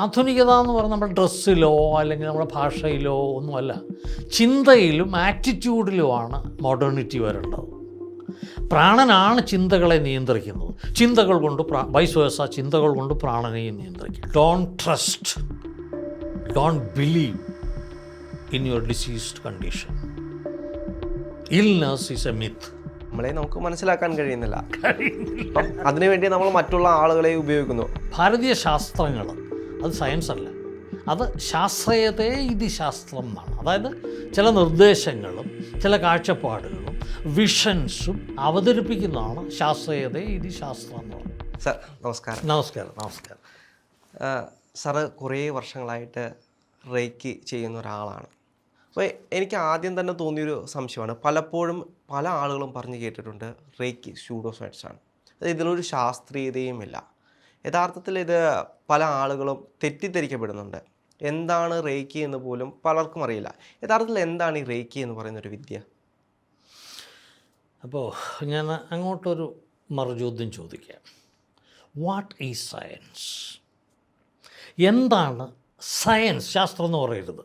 ആധുനികത എന്ന് പറഞ്ഞാൽ നമ്മുടെ ഡ്രസ്സിലോ അല്ലെങ്കിൽ നമ്മുടെ ഭാഷയിലോ ഒന്നുമല്ല ചിന്തയിലും ആറ്റിറ്റ്യൂഡിലുമാണ് മോഡേണിറ്റി വരേണ്ടത്. പ്രാണനാണ് ചിന്തകളെ നിയന്ത്രിക്കുന്നത്. ചിന്തകൾ കൊണ്ട് വൈസ് വേഴ്സ ചിന്തകൾ കൊണ്ട് പ്രാണനെയും നിയന്ത്രിക്കും. Don't trust don't believe in your diseased condition illness is a myth നമ്മളെ നമുക്ക് മനസ്സിലാക്കാൻ കഴിയുന്നില്ല. അതിനുവേണ്ടി നമ്മൾ മറ്റുള്ള ആളുകളെ ഉപയോഗിക്കുന്നു. ഭാരതീയ ശാസ്ത്രങ്ങൾ അത് സയൻസ് അല്ല. അത് ശാസ്ത്രയതേ ഇതി ശാസ്ത്രം എന്നാണ്. അതായത് ചില നിർദ്ദേശങ്ങളും ചില കാഴ്ചപ്പാടുകളും വിഷൻസും അവതരിപ്പിക്കുന്നതാണ് ശാസ്ത്രീയതേ ഇതി ശാസ്ത്രം എന്ന് പറയുന്നത്. സർ നമസ്കാരം. നമസ്കാരം നമസ്കാരം. സാറ് കുറേ വർഷങ്ങളായിട്ട് റേക്ക് ചെയ്യുന്ന ഒരാളാണ്. അപ്പോൾ എനിക്ക് ആദ്യം തന്നെ തോന്നിയൊരു സംശയമാണ്. പലപ്പോഴും പല ആളുകളും പറഞ്ഞു കേട്ടിട്ടുണ്ട് റേക്ക് സ്യൂഡോ സയൻസ് ആണ് അത് ഇതിനൊരു ശാസ്ത്രീയതയുമില്ല. യഥാർത്ഥത്തിൽ ഇത് പല ആളുകളും തെറ്റിദ്ധരിക്കപ്പെടുന്നുണ്ട്. എന്താണ് റേക്കി എന്ന് പോലും പലർക്കും അറിയില്ല. യഥാർത്ഥത്തിൽ എന്താണ് ഈ റേക്കി എന്ന് പറയുന്നൊരു വിദ്യ? അപ്പോൾ ഞാൻ അങ്ങോട്ടൊരു മറുചോദ്യം ചോദിക്കാം. വാട്ട് ഈസ് സയൻസ് എന്താണ് സയൻസ് ശാസ്ത്രം എന്ന് പറയരുത്.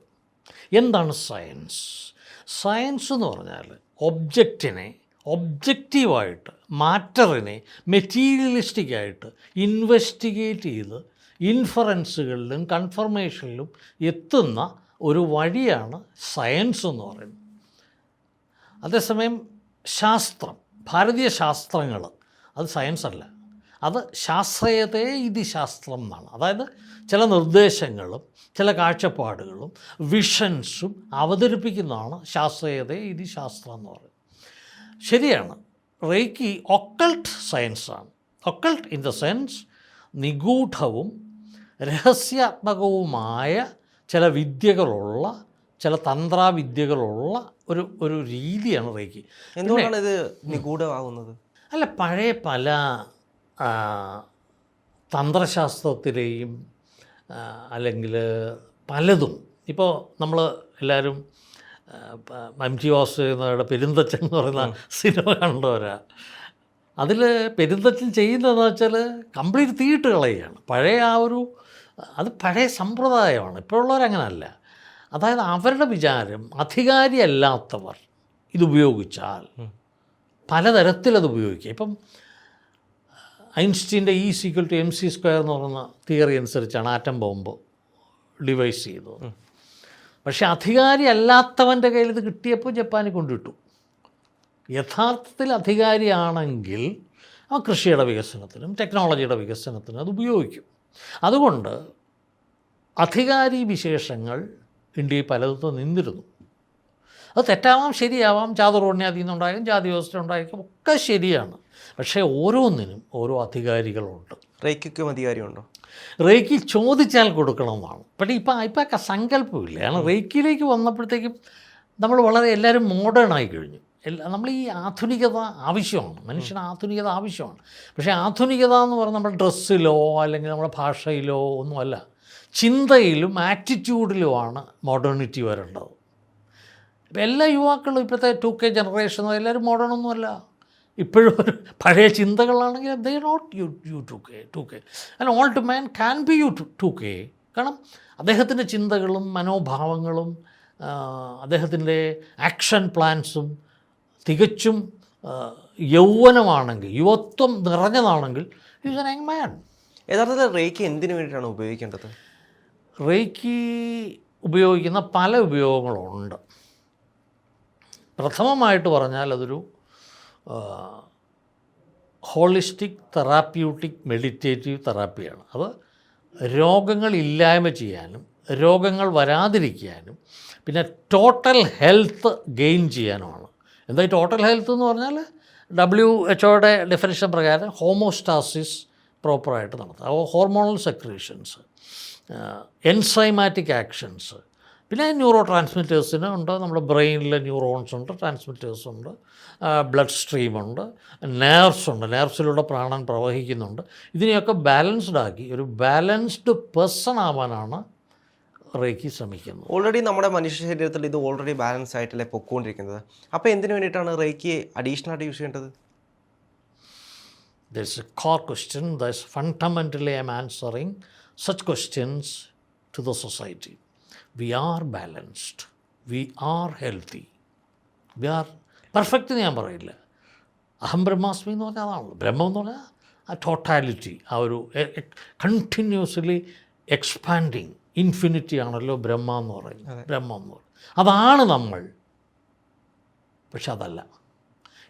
എന്താണ് സയൻസ് സയൻസ് എന്ന് പറഞ്ഞാൽ ഒബ്ജക്റ്റിനെ ഒബ്ജക്റ്റീവായിട്ട് മാറ്ററിനെ മെറ്റീരിയലിസ്റ്റിക്കായിട്ട് ഇൻവെസ്റ്റിഗേറ്റ് ചെയ്ത് ഇൻഫറൻസുകളിലും കൺഫർമേഷനിലും എത്തുന്ന ഒരു വഴിയാണ് സയൻസ് എന്ന് പറയുന്നത്. അതേസമയം ശാസ്ത്രം ഭാരതീയ ശാസ്ത്രങ്ങൾ അത് സയൻസ് അല്ല. അത് ശാസ്ത്രീയതേ ഇതി ശാസ്ത്രം എന്നാണ്. അതായത് ചില നിർദ്ദേശങ്ങളും ചില കാഴ്ചപ്പാടുകളും വിഷൻസും അവതരിപ്പിക്കുന്നതാണ് ശാസ്ത്രീയതേ ഇതി ശാസ്ത്രം എന്ന് പറയുന്നത്. ശരിയാണ്. റേക്കി ഒക്കൾട്ട് സയൻസാണ്. ഒക്കൾട്ട് ഇൻ ദ സെൻസ് നിഗൂഢവും രഹസ്യാത്മകവുമായ ചില വിദ്യകളുള്ള ചില തന്ത്രാവിദ്യകളുള്ള ഒരു ഒരു രീതിയാണ് റേക്കി. എന്തുകൊണ്ടാണ് ഇത് നിഗൂഢമാകുന്നത്? അല്ല പഴയ പല തന്ത്രശാസ്ത്രത്തിലെയും അല്ലെങ്കിൽ പലതും. ഇപ്പോൾ നമ്മൾ എല്ലാവരും എം വാസ് വാസുദേവയുടെ പെരുന്തച്ചൻ എന്ന് പറയുന്ന സിനിമ കണ്ടവരാ. അതിൽ പെരുന്തച്ചൻ ചെയ്യുന്നതെന്ന് വെച്ചാൽ കംപ്ലീറ്റ് തീയിട്ട് കളയുകയാണ്. പഴയ ആ ഒരു അത് പഴയ സമ്പ്രദായമാണ്. ഇപ്പോഴുള്ളവരങ്ങനല്ല. അതായത് അവരുടെ വിചാരം അധികാരിയല്ലാത്തവർ ഇതുപയോഗിച്ചാൽ പലതരത്തിലത് ഉപയോഗിക്കുക. ഇപ്പം ഐൻസ്റ്റീന്റെ E equal to M C square എന്ന് പറയുന്ന തിയറി അനുസരിച്ചാണ് ആറ്റം ബോംബ് ഡിവൈസ് ചെയ്തത് പക്ഷേ അധികാരി അല്ലാത്തവന്റെ കയ്യിൽ ഇത് കിട്ടിയപ്പോൾ ജപ്പാനിൽ കൊണ്ടിട്ടു യഥാർത്ഥത്തിൽ അധികാരിയാണെങ്കിൽ ആ കൃഷിയുടെ വികസനത്തിനും ടെക്നോളജിയുടെ വികസനത്തിനും അത് ഉപയോഗിക്കും. അതുകൊണ്ട് അധികാരി വിശേഷങ്ങൾ ഇന്ത്യയിൽ പലതും നിന്നിരുന്നു. അത് തെറ്റാവാം ശരിയാവാം ചാതുർവർണ്യാതിൽ നിന്നുണ്ടായിരിക്കും ജാതി വ്യവസ്ഥ ഉണ്ടായിരിക്കും ഒക്കെ ശരിയാണ്. പക്ഷേ ഓരോന്നിനും ഓരോ അധികാരികളുണ്ട്. റേക്കും അധികാരമുണ്ടോ റേക്കി ചോദിച്ചാൽ കൊടുക്കണമെന്നാണ്. പക്ഷേ ഇപ്പം ഇപ്പം ഒക്കെ സങ്കല്പമില്ല. കാരണം റേക്കിയിലേക്ക് വന്നപ്പോഴത്തേക്കും നമ്മൾ വളരെ എല്ലാവരും മോഡേൺ ആയി കഴിഞ്ഞു. എല്ലാ നമ്മൾ ഈ ആധുനികത ആവശ്യമാണ്. മനുഷ്യന് ആധുനികത ആവശ്യമാണ്. പക്ഷേ ആധുനികത എന്ന് പറഞ്ഞാൽ നമ്മുടെ ഡ്രസ്സിലോ അല്ലെങ്കിൽ നമ്മുടെ ഭാഷയിലോ ഒന്നുമല്ല. ചിന്തയിലും ആറ്റിറ്റ്യൂഡിലുമാണ് മോഡേണിറ്റി വരേണ്ടത്. ഇപ്പം എല്ലാ യുവാക്കളും ഇപ്പോഴത്തെ ടു കെ ജനറേഷൻ എല്ലാവരും മോഡേൺ ഒന്നുമല്ല ഇപ്പോഴും പഴയ ചിന്തകളാണെങ്കിൽ they not you you two K two K and all two man can be you two K കാരണം അദ്ദേഹത്തിന്റെ ചിന്തകളും മനോഭാവങ്ങളും അദ്ദേഹത്തിന്റെ ആക്ഷൻ പ്ലാൻസും തികച്ചും യൗവനമാണെങ്കിൽ യുവത്വം നിറഞ്ഞതാണെങ്കിൽ ഈസ് എൻ യങ് മാൻ യഥാർത്ഥത്തിൽ റേക്ക് എന്തിനു വേണ്ടിയിട്ടാണ് ഉപയോഗിക്കേണ്ടത്? റേക്കി ഉപയോഗിക്കുന്ന പല ഉപയോഗങ്ങളുണ്ട്. പ്രഥമമായിട്ട് പറഞ്ഞാൽ അതൊരു ഹോളിസ്റ്റിക് തെറാപ്യൂട്ടിക് മെഡിറ്റേറ്റീവ് തെറാപ്പിയാണ് അത് രോഗങ്ങൾ ഇല്ലായ്മ ചെയ്യാനും രോഗങ്ങൾ വരാതിരിക്കാനും പിന്നെ ടോട്ടൽ ഹെൽത്ത് ഗെയിൻ ചെയ്യാനുമാണ്. എന്താ ടോട്ടൽ ഹെൽത്ത് എന്ന് പറഞ്ഞാൽ ഡബ്ല്യു എച്ച്ഒയുടെ ഡെഫിനേഷൻ പ്രകാരം ഹോമോസ്റ്റാസിസ് പ്രോപ്പറായിട്ട് നടത്തുക. ഹോർമോണൽ സെക്രീഷൻസ് എൻസൈമാറ്റിക് ആക്ഷൻസ് പിന്നെ ന്യൂറോ ട്രാൻസ്മിറ്റേഴ്സിന് ഉണ്ട് നമ്മുടെ ബ്രെയിനിലെ ന്യൂറോൺസ് ഉണ്ട് ട്രാൻസ്മിറ്റേഴ്സ് ഉണ്ട് ബ്ലഡ് സ്ട്രീമുണ്ട് നേർവ്സ് ഉണ്ട് നേർവ്സിലൂടെ പ്രാണൻ പ്രവഹിക്കുന്നുണ്ട് ഇതിനെയൊക്കെ ബാലൻസ്ഡ് ആക്കി ഒരു ബാലൻസ്ഡ് പേഴ്സൺ ആവാനാണ് റേക്കി ശ്രമിക്കുന്നത് ഓൾറെഡി നമ്മുടെ മനുഷ്യ ശരീരത്തിൽ ഇത് ഓൾറെഡി ബാലൻസ് ആയിട്ടല്ലേ പൊക്കോണ്ടിരിക്കുന്നത് അപ്പോൾ എന്തിനു വേണ്ടിയിട്ടാണ് റേക്കി അഡീഷണൽ ആയിട്ട് യൂസ് ചെയ്യേണ്ടത് There's a core question. Fundamentally fundamentally M answering such questions to the society. We R balanced we are healthy we are perfect ഞാൻ പറയില്ല. അഹം ബ്രഹ്മാസ്മി എന്ന് പറഞ്ഞാൽ അതാണല്ലോ ബ്രഹ്മം എന്ന് പറഞ്ഞാൽ ആ ടോട്ടാലിറ്റി ആ ഒരു കണ്ടിന്യൂസ്ലി എക്സ്പാൻഡിങ് ഇൻഫിനിറ്റി ആണല്ലോ ബ്രഹ്മ എന്ന് പറയുന്നത്. ബ്രഹ്മം എന്ന് പറയുന്നത്. അതാണ് നമ്മൾ. പക്ഷെ അതല്ല.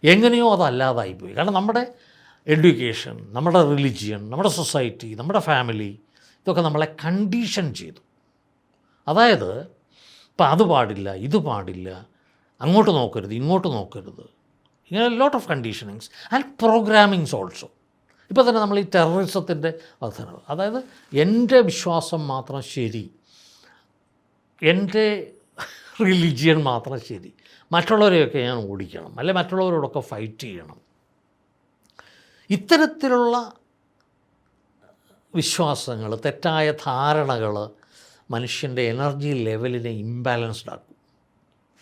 എങ്ങനെയോ അതല്ലാതായിപ്പോയി കാരണം നമ്മുടെ എഡ്യൂക്കേഷൻ നമ്മുടെ റിലിജിയൻ നമ്മുടെ സൊസൈറ്റി നമ്മുടെ ഫാമിലി ഇതൊക്കെ നമ്മളെ കണ്ടീഷൻ ചെയ്തു. അതായത് ഇപ്പം അത് പാടില്ല ഇത് പാടില്ല അങ്ങോട്ട് നോക്കരുത് ഇങ്ങോട്ട് നോക്കരുത്. ഇങ്ങനെ lot of conditionings and programmings also ഇപ്പോൾ തന്നെ നമ്മൾ ഈ ടെററിസത്തിന്റെ വർധനവ് അതായത് എന്റെ വിശ്വാസം മാത്രം ശരി എന്റെ റിലിജിയൻ മാത്രം ശരി മറ്റുള്ളവരെയൊക്കെ ഞാൻ ഓടിക്കണം അല്ലെ മറ്റുള്ളവരോടൊക്കെ ഫൈറ്റ് ചെയ്യണം. ഇത്തരത്തിലുള്ള വിശ്വാസങ്ങൾ തെറ്റായ ധാരണകൾ മനുഷ്യന്റെ എനർജി ലെവലിനെ ഇംബാലൻസ്ഡ് ആക്കും.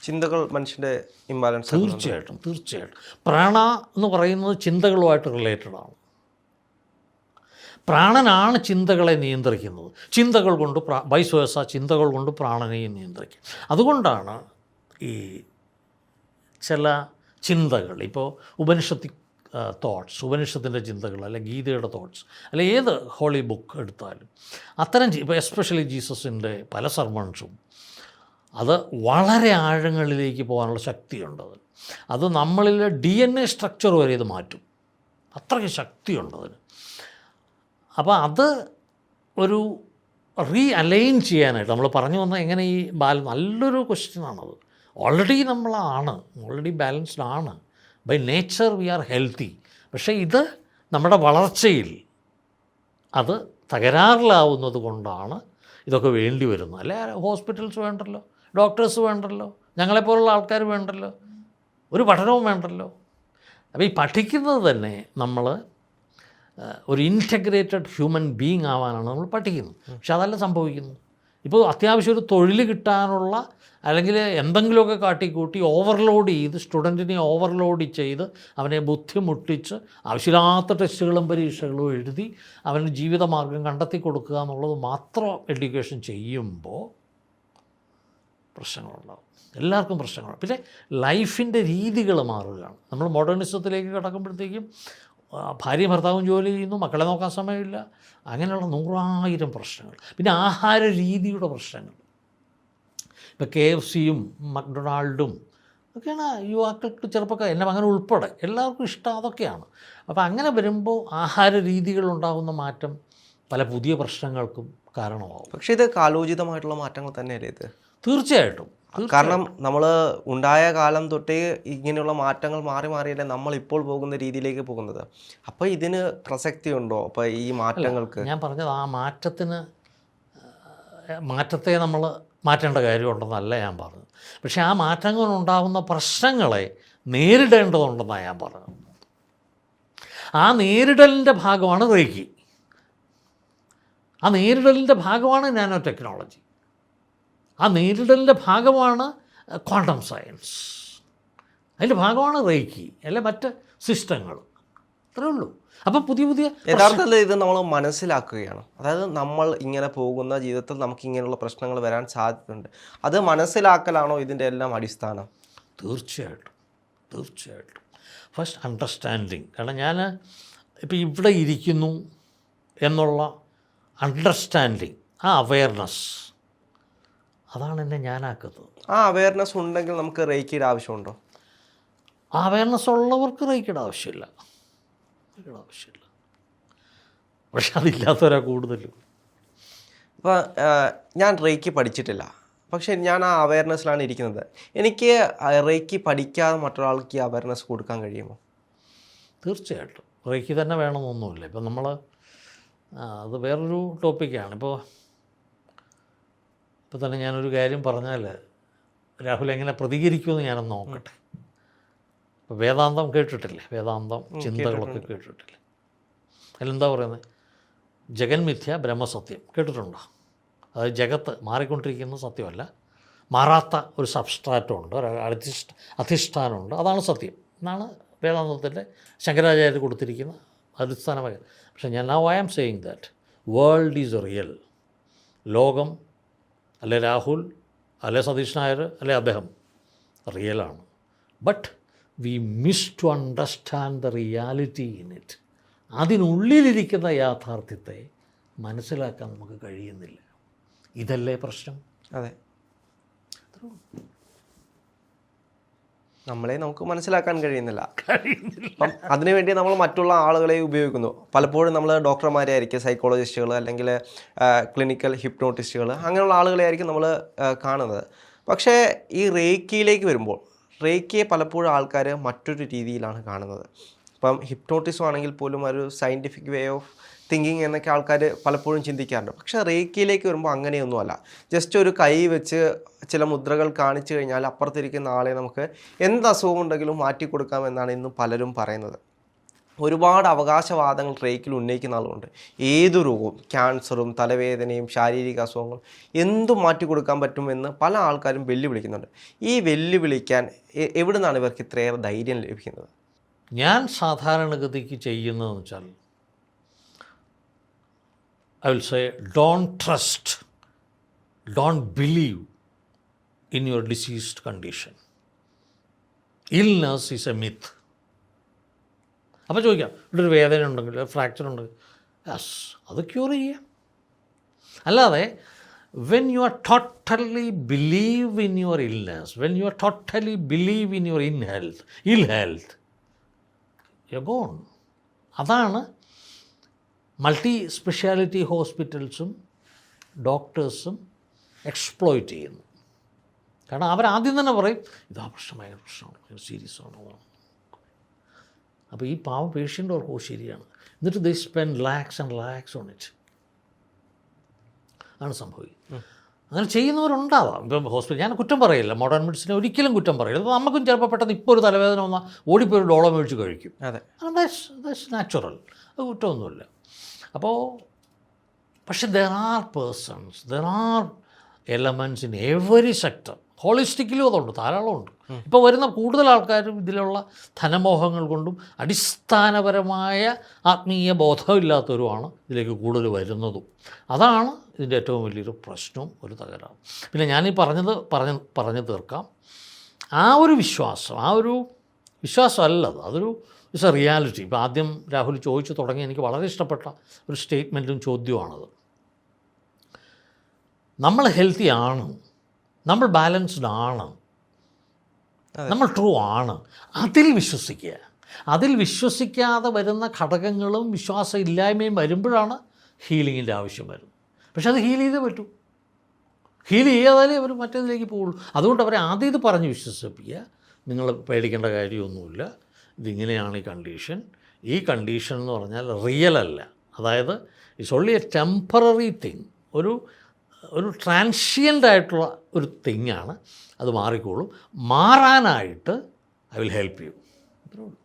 ചിന്തകൾ മനുഷ്യന്റെ ഇംബാലൻസ് തീർച്ചയായിട്ടും തീർച്ചയായിട്ടും. പ്രാണ എന്ന് പറയുന്നത് ചിന്തകളുമായിട്ട് റിലേറ്റഡ് ആണ്. പ്രാണനാണ് ചിന്തകളെ നിയന്ത്രിക്കുന്നത്. ചിന്തകൾ കൊണ്ട് പ്രാ വൈസ്വേസ ചിന്തകൾ കൊണ്ട് പ്രാണനെയും നിയന്ത്രിക്കും. അതുകൊണ്ടാണ് ഈ ചില ചിന്തകൾ ഇപ്പോൾ ഉപനിഷത്തി തോട്ട്സ് ഉപനിഷത്തിന്റെ ചിന്തകൾ അല്ലെ ഗീതയുടെ തോട്ട്സ് അല്ലെ ഏത് ഹോളി ബുക്ക് എടുത്താലും. അത്തരം ഇപ്പോൾ എസ്പെഷ്യലി ജീസസിന്റെ പല സർമൺസും അത് വളരെ ആഴങ്ങളിലേക്ക് പോകാനുള്ള ശക്തിയുണ്ട് അത് നമ്മളിലെ ഡി എൻ എ സ്ട്രക്ചർ വരെ ഇത് മാറ്റും. അത്രയ്ക്ക് ശക്തിയുണ്ട് അതിന്. അപ്പോൾ അത് ഒരു റീ അലൈൻ ചെയ്യാനായിട്ട് നമ്മൾ പറഞ്ഞു വന്ന എങ്ങനെ ഈ ബാലൻസ് നല്ലൊരു ക്വസ്റ്റ്യനാണത് ഓൾറെഡി നമ്മളാണ് ഓൾറെഡി ബാലൻസ്ഡ് ആണ്. By nature we are healthy പക്ഷേ ഇത് നമ്മുടെ വളർച്ചയിൽ അത് തകരാറിലാവുന്നത് കൊണ്ടാണ് ഇതൊക്കെ വേണ്ടി വരുന്നത്. അല്ലെ? ഹോസ്പിറ്റൽസ് വേണ്ടല്ലോ ഡോക്ടേഴ്സ് വേണ്ടല്ലോ ഞങ്ങളെപ്പോലുള്ള ആൾക്കാർ വേണ്ടല്ലോ ഒരു പഠനവും വേണ്ടല്ലോ. അപ്പോൾ ഈ പഠിക്കുന്നത് തന്നെ നമ്മൾ ഒരു ഇന്റഗ്രേറ്റഡ് ഹ്യൂമൻ ബീങ് ആവാനാണ് നമ്മൾ പഠിക്കുന്നത്. പക്ഷെ അതല്ല സംഭവിക്കുന്നത്. ഇപ്പോൾ അത്യാവശ്യം ഒരു തൊഴിൽ കിട്ടാനുള്ള അല്ലെങ്കിൽ എന്തെങ്കിലുമൊക്കെ കാട്ടിക്കൂട്ടി ഓവർലോഡ് ചെയ്ത് സ്റ്റുഡന്റിനെ ഓവർലോഡ് ചെയ്ത് അവനെ ബുദ്ധിമുട്ടിച്ച് ആവശ്യമില്ലാത്ത ടെസ്റ്റുകളും പരീക്ഷകളും എഴുതി അവന് ജീവിതമാർഗം കണ്ടെത്തി കൊടുക്കുക എന്നുള്ളത് മാത്രം എഡ്യൂക്കേഷൻ ചെയ്യുമ്പോൾ പ്രശ്നങ്ങളുണ്ടാവും. എല്ലാവർക്കും പ്രശ്നങ്ങളുണ്ട് പിന്നെ ലൈഫിന്റെ രീതികൾ മാറുകയാണ്. നമ്മൾ മോഡേണിസത്തിലേക്ക് കിടക്കുമ്പോഴത്തേക്കും ആ, ഭാര്യയും ഭർത്താവും ജോലി ചെയ്യുന്നു മക്കളെ നോക്കാൻ സമയമില്ല. അങ്ങനെയുള്ള നൂറായിരം പ്രശ്നങ്ങൾ. പിന്നെ ആഹാര രീതിയുടെ പ്രശ്നങ്ങൾ. ഇപ്പോൾ കെ എഫ് സിയും മക്ഡൊണാൾഡും ഒക്കെയാണ് യുവാക്കൾക്ക് ചെറുപ്പക്കാർ എന്റെ മകൻ ഉൾപ്പെടെ എല്ലാവർക്കും ഇഷ്ടം അതൊക്കെയാണ്. അപ്പോൾ അങ്ങനെ വരുമ്പോൾ ആഹാര രീതികളുണ്ടാകുന്ന മാറ്റം പല പുതിയ പ്രശ്നങ്ങൾക്കും കാരണമാകും പക്ഷേ ഇത് കാലോചിതമായിട്ടുള്ള മാറ്റങ്ങൾ തന്നെയല്ലേ ഇത്? തീർച്ചയായിട്ടും. കാരണം നമ്മൾ ഉണ്ടായ കാലം തൊട്ടേ ഇങ്ങനെയുള്ള മാറ്റങ്ങൾ മാറി മാറിയല്ലേ നമ്മൾ ഇപ്പോൾ പോകുന്ന രീതിയിലേക്ക് പോകുന്നത്. അപ്പോൾ ഇതിന് പ്രസക്തി ഉണ്ടോ അപ്പോൾ ഈ മാറ്റങ്ങൾക്ക്. ഞാൻ പറഞ്ഞത് ആ മാറ്റത്തിന് മാറ്റത്തെ നമ്മൾ മാറ്റേണ്ട കാര്യമുണ്ടെന്നല്ല ഞാൻ പറഞ്ഞത്. പക്ഷേ ആ മാറ്റങ്ങൾ ഉണ്ടാകുന്ന പ്രശ്നങ്ങളെ നേരിടേണ്ടതുണ്ടെന്നാണ് ഞാൻ പറഞ്ഞത്. ആ നേരിടലിന്റെ ഭാഗമാണ് റേക്കി ആ നേരിടലിന്റെ ഭാഗമാണ് നാനോ ടെക്നോളജി. ആ നേരിടലിന്റെ ഭാഗമാണ് ക്വാണ്ടം സയൻസ്. അതിന്റെ ഭാഗമാണ് റേക്കി അല്ലെ മറ്റ് സിസ്റ്റങ്ങൾ. അത്രേ ഉള്ളൂ. അപ്പം പുതിയ പുതിയ യഥാർത്ഥത്തിൽ ഇത് നമ്മൾ മനസ്സിലാക്കുകയാണ്. അതായത് നമ്മൾ ഇങ്ങനെ പോകുന്ന ജീവിതത്തിൽ നമുക്ക് ഇങ്ങനെയുള്ള പ്രശ്നങ്ങൾ വരാൻ സാധ്യതയുണ്ട്. അത് മനസ്സിലാക്കലാണോ ഇതിന്റെ എല്ലാം അടിസ്ഥാനം? തീർച്ചയായിട്ടും. തീർച്ചയായിട്ടും. ഫസ്റ്റ് അണ്ടർസ്റ്റാൻഡിങ് കാരണം ഞാൻ ഇപ്പോൾ ഇവിടെ ഇരിക്കുന്നു എന്നുള്ള അണ്ടർസ്റ്റാൻഡിങ് ആ അവയർനെസ് അതാണ് എന്നെ ഞാനാക്കുന്നത്. ആ അവയർനെസ് ഉണ്ടെങ്കിൽ നമുക്ക് റേക്കിയുടെ ആവശ്യമുണ്ടോ? അവയർനെസ് ഉള്ളവർക്ക് റേക്കിയുടെ ആവശ്യമില്ല. റേക്കിയുടെ ആവശ്യമില്ല. പക്ഷെ അതില്ലാത്തവരാ കൂടുതലും. ഇപ്പോൾ ഞാൻ റേക്കി പഠിച്ചിട്ടില്ല. പക്ഷേ ഞാൻ ആ അവയർനെസ്സിലാണ് ഇരിക്കുന്നത്. എനിക്ക് റേക്കി പഠിക്കാതെ മറ്റൊരാൾക്ക് ഈ അവയർനെസ് കൊടുക്കാൻ കഴിയുമോ? തീർച്ചയായിട്ടും. റേക്കി തന്നെ വേണമെന്നൊന്നുമില്ല. ഇപ്പം നമ്മൾ അത് വേറൊരു ടോപ്പിക്കാണ് ഇപ്പോൾ ഇപ്പോൾ തന്നെ ഞാനൊരു കാര്യം പറഞ്ഞാൽ രാഹുൽ എങ്ങനെ പ്രതികരിക്കുമെന്ന് ഞാനൊന്ന് നോക്കട്ടെ. ഇപ്പോൾ വേദാന്തം കേട്ടിട്ടില്ലേ? വേദാന്തം ചിന്തകളൊക്കെ കേട്ടിട്ടില്ലേ? അതിലെന്താ പറയുന്നത്? ജഗന്മിഥ്യ ബ്രഹ്മസത്യം കേട്ടിട്ടുണ്ടോ? അതായത് ജഗത്ത് മാറിക്കൊണ്ടിരിക്കുന്ന സത്യമല്ല. മാറാത്ത ഒരു സബ്സ്ട്രാറ്റുണ്ട് ഒരു അധിഷ്ഠ അധിഷ്ഠാനമുണ്ട്. അതാണ് സത്യം. എന്നാണ് വേദാന്തത്തിന്റെ ശങ്കരാചാര്യർ കൊടുത്തിരിക്കുന്ന അടിസ്ഥാനമായ പക്ഷേ ഞാൻ now I am saying that world is real ലോകം അല്ലെ രാഹുൽ അല്ലെ സതീഷ് നായർ അല്ലെ അദ്ദേഹം. റിയലാണ് but we miss to understand the reality in it അതിനുള്ളിലിരിക്കുന്ന യാഥാർത്ഥ്യത്തെ മനസ്സിലാക്കാൻ നമുക്ക് കഴിയുന്നില്ല. ഇതല്ലേ പ്രശ്നം? അതെ. നമ്മളെ നമുക്ക് മനസ്സിലാക്കാൻ കഴിയുന്നില്ല. അപ്പം അതിനുവേണ്ടി നമ്മൾ മറ്റുള്ള ആളുകളെ ഉപയോഗിക്കുന്നു. പലപ്പോഴും നമ്മൾ ഡോക്ടർമാരെ ആയിരിക്കും സൈക്കോളജിസ്റ്റുകൾ അല്ലെങ്കിൽ ക്ലിനിക്കൽ ഹിപ്നോട്ടിസ്റ്റുകൾ അങ്ങനെയുള്ള ആളുകളെ ആയിരിക്കും നമ്മൾ കാണുന്നത്. പക്ഷേ ഈ റേക്കിയിലേക്ക് വരുമ്പോൾ റേക്കിയെ പലപ്പോഴും ആൾക്കാർ മറ്റൊരു രീതിയിലാണ് കാണുന്നത്. ഇപ്പം ഹിപ്നോട്ടിസം ആണെങ്കിൽ പോലും ഒരു സയന്റിഫിക് വേ ഓഫ് തിങ്കിങ് എന്നൊക്കെ ആൾക്കാർ പലപ്പോഴും ചിന്തിക്കാറുണ്ട്. പക്ഷേ റേക്കിയിലേക്ക് വരുമ്പോൾ അങ്ങനെയൊന്നുമല്ല. ജസ്റ്റ് ഒരു കൈ വെച്ച് ചില മുദ്രകൾ കാണിച്ചു കഴിഞ്ഞാൽ അപ്പുറത്തിരിക്കുന്ന ആളെ നമുക്ക് എന്ത് അസുഖം ഉണ്ടെങ്കിലും മാറ്റി കൊടുക്കാമെന്നാണ് ഇന്ന് പലരും പറയുന്നത്. ഒരുപാട് അവകാശവാദങ്ങൾ റേക്കിൽ ഉന്നയിക്കുന്ന ആളുണ്ട്. ഏത് രോഗവും ക്യാൻസറും തലവേദനയും ശാരീരിക അസുഖങ്ങളും എന്തും മാറ്റി കൊടുക്കാൻ പറ്റുമെന്ന് പല ആൾക്കാരും വെല്ലുവിളിക്കുന്നുണ്ട്. ഈ വെല്ലുവിളിക്കാൻ എവിടെ നിന്നാണ് ഇവർക്ക് ഇത്രയേറെ ധൈര്യം ലഭിക്കുന്നത്? ഞാൻ സാധാരണഗതിക്ക് ചെയ്യുന്നതെന്ന് വെച്ചാൽ I will say don't trust don't believe in your diseased condition illness is a myth അപ്പോൾ ചോദിക്കാം ഇവിടെ ഒരു വേദന ഉണ്ടെങ്കിൽ ഫ്രാക്ചർ ഉണ്ടെങ്കിൽ യെസ് അത് ക്യൂർ ചെയ്യാം. അല്ലാതെ when you are totally believe in your illness when you are totally believe in your in health ill health you gone അതാണ് മൾട്ടി സ്പെഷ്യാലിറ്റി ഹോസ്പിറ്റൽസും ഡോക്ടേഴ്സും എക്സ്പ്ലോയിറ്റ് ചെയ്യുന്നു. കാരണം അവരാദ്യം തന്നെ പറയും ഇതാ പ്രശ്നം ഭയങ്കര പ്രശ്നമാണ് സീരിയസ് ആണ്. അപ്പോൾ ഈ പാവ പേഷ്യന്റ് അവർക്ക് "ഓ, ശരിയാണ്. എന്നിട്ട് they spend lakhs and lakhs on it ആണ് സംഭവിക്കുന്നത്. അങ്ങനെ ചെയ്യുന്നവരുണ്ടാവാം. ഇപ്പം ഹോസ്പിറ്റൽ ഞാൻ കുറ്റം പറയില്ല. മോഡേൺ മെഡിസിനെ ഒരിക്കലും കുറ്റം പറയില്ല. അപ്പോൾ നമുക്കും ചിലപ്പോൾ പെട്ടെന്ന് ഇപ്പോൾ ഒരു തലവേദന വന്നാൽ ഓടിപ്പോയി ഒരു ഡോളോ മേടിച്ച് കഴിക്കും. അതെ. ദാറ്റ്സ് നാച്ചുറൽ അത് കുറ്റമൊന്നുമില്ല. അപ്പോൾ പക്ഷെ there are persons there are elements in every sector ഹോളിസ്റ്റിക്കലും അതുണ്ട് ധാരാളമുണ്ട് ഇപ്പോൾ വരുന്ന കൂടുതൽ ആൾക്കാരും ഇതിലുള്ള ധനമോഹങ്ങൾ കൊണ്ടും അടിസ്ഥാനപരമായ ആത്മീയ ബോധമില്ലാത്തവരുമാണ് ഇതിലേക്ക് കൂടുതൽ വരുന്നതും. അതാണ് ഇതിന്റെ ഏറ്റവും വലിയൊരു പ്രശ്നവും ഒരു തകരാറും. പിന്നെ ഞാനീ പറഞ്ഞത് പറഞ്ഞ് പറഞ്ഞു തീർക്കാം. ആ ഒരു വിശ്വാസം ആ ഒരു വിശ്വാസമല്ല അത്. അതൊരു ഇറ്റ്സ് എ റിയാലിറ്റി ഇപ്പോൾ ആദ്യം രാഹുൽ ചോദിച്ചു തുടങ്ങി. എനിക്ക് വളരെ ഇഷ്ടപ്പെട്ട ഒരു സ്റ്റേറ്റ്മെന്റും ചോദ്യമാണത് നമ്മൾ ഹെൽത്തി ആണ്. നമ്മൾ ബാലൻസ്ഡ് ആണ്. നമ്മൾ ട്രൂ ആണ്. അതിൽ വിശ്വസിക്കുക. അതിൽ വിശ്വസിക്കാതെ വരുന്ന ഘടകങ്ങളും വിശ്വാസമില്ലായ്മയും വരുമ്പോഴാണ് ഹീലിങ്ങിന്റെ ആവശ്യം വരുന്നത്. പക്ഷെ അത് ഹീൽ ചെയ്തേ പറ്റൂ. ഹീൽ ചെയ്യാതാലേ അവർ മറ്റേതിലേക്ക് പോകുള്ളൂ അതുകൊണ്ട് അവരെ ആദ്യം ഇത് പറഞ്ഞ് വിശ്വസിപ്പിക്കുക. നിങ്ങൾ പേടിക്കേണ്ട കാര്യമൊന്നുമില്ല. ഇതിങ്ങനെയാണ് ഈ കണ്ടീഷൻ ഈ കണ്ടീഷൻ എന്ന് പറഞ്ഞാൽ റിയൽ അല്ല. അതായത് it's only a temporary thing ഒരു ഒരു ട്രാൻഷ്യന്റ് ആയിട്ടുള്ള ഒരു തിങ്ങാണ് അത് മാറിക്കോളും. മാറാനായിട്ട് ഐ വിൽ ഹെൽപ്പ് യു അത്രേ ഉള്ളൂ.